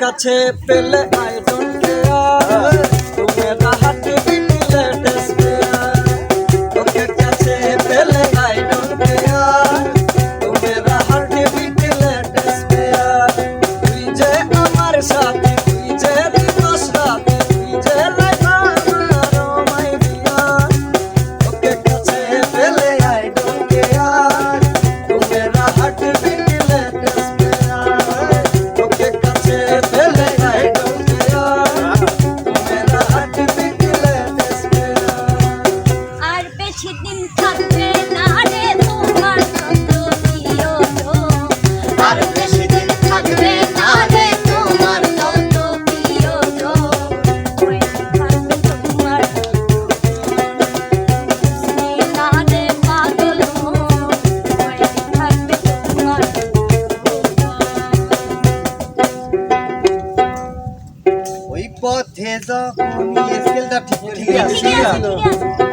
কাছে পেলে I don't care বেশিদিন থাকবে না রে তোমার যত প্রিয়জন থাকবে না তোমার যত প্রিয়জন তোমার না রে পাগল পথে যখন স্কেলটা ঠিক ঠিক আছে।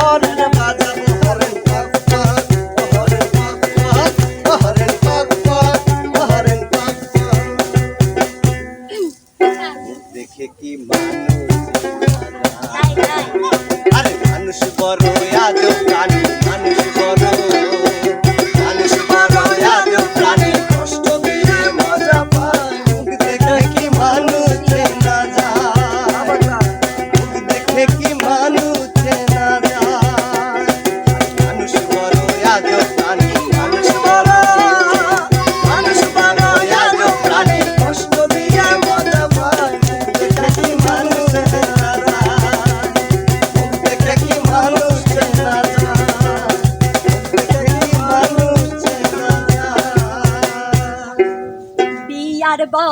hard.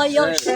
Yeah.